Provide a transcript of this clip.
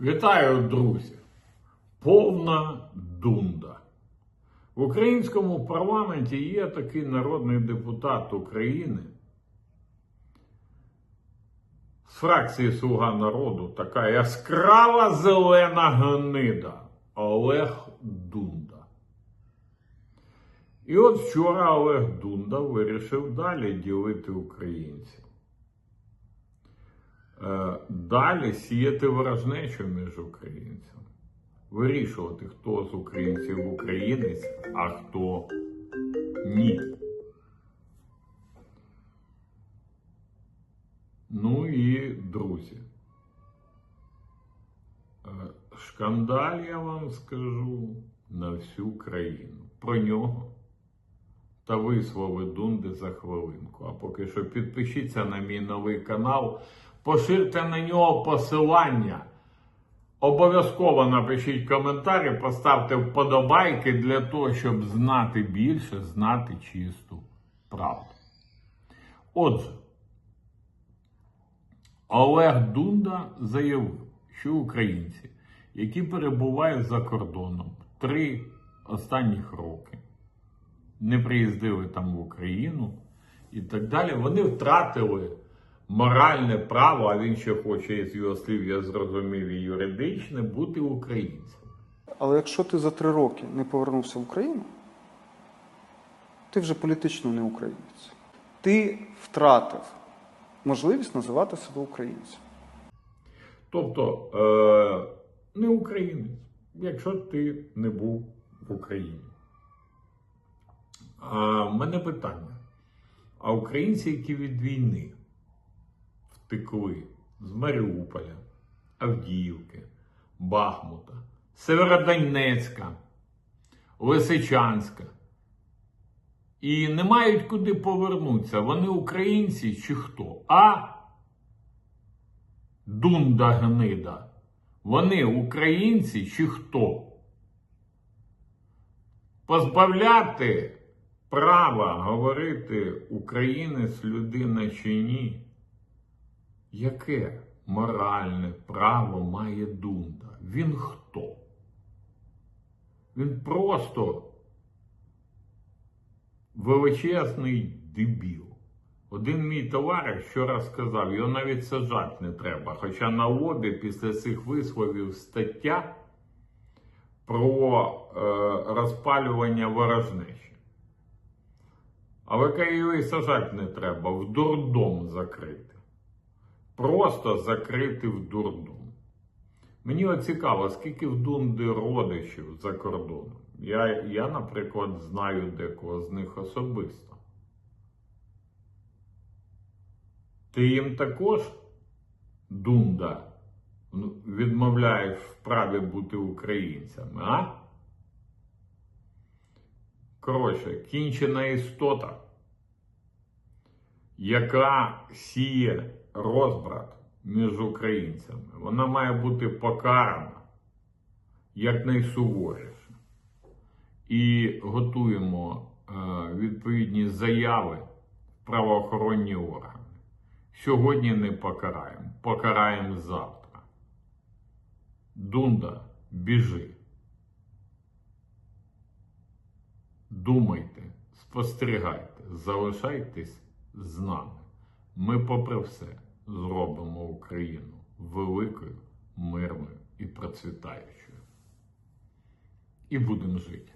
Вітаю, друзі! Повна дунда. В українському парламенті є такий народний депутат України з фракції Слуга народу, така яскрава зелена гнида Олег Дунда. І от вчора Олег Дунда вирішив далі ділити українців. Е, Далі сіяти ворожнечу між українцями, вирішувати, хто з українців українець, а хто ні. Ну і друзі. е, Шкандаль, я вам скажу, на всю країну. Про нього та вислови Дунди за хвилинку. А поки що підпишіться на мій новий канал, поширте на нього посилання. Обов'язково напишіть коментарі, поставте вподобайки для того, щоб знати більше, знати чисту правду. Отже, Олег Дунда заявив, що українці, які перебувають за кордоном три останніх роки, не приїздили там в Україну і так далі, вони втратили моральне право, а він ще хоче, з його слів, я зрозумів, і юридичне, бути українцем. Але якщо ти за три роки не повернувся в Україну, ти вже політично не українець. Ти втратив можливість називати себе українцем. Тобто е, не українець, якщо ти не був в Україні. А в мене питання: а українці, які від війни втекли з Маріуполя, Авдіївки, Бахмута, Северодонецька, Лисичанська, і не мають куди повернутися, вони українці чи хто? А Дунда гнида. Вони українці чи хто? Позбавляти права говорити українець людина чи ні? Яке моральне право має Дунда? Він хто? Він просто величезний дебіл. Один мій товариш вчора сказав, його навіть сажати не треба. Хоча на лобі після цих висловів стаття про е, розпалювання ворожнечі. Але його сажати не треба, в дурдом закрити. Просто закрити в дурдом. Мені цікаво, скільки в Дунди родичів за кордоном. Я, я, наприклад, знаю декого з них особисто. Ти їм також, Дунда, ну, відмовляєш в праві бути українцями, а? Коротше, кінчена істота, яка сіє розбрат між українцями. Вона має бути покарана якнайсуворіше. І готуємо е, відповідні заяви в правоохоронні органи. Сьогодні не покараємо, покараємо завтра. Дунда, біжи. Думайте, спостерігайте, залишайтесь з нами. Ми, попри все, зробимо Україну великою, мирною і процвітаючою. І будемо жити.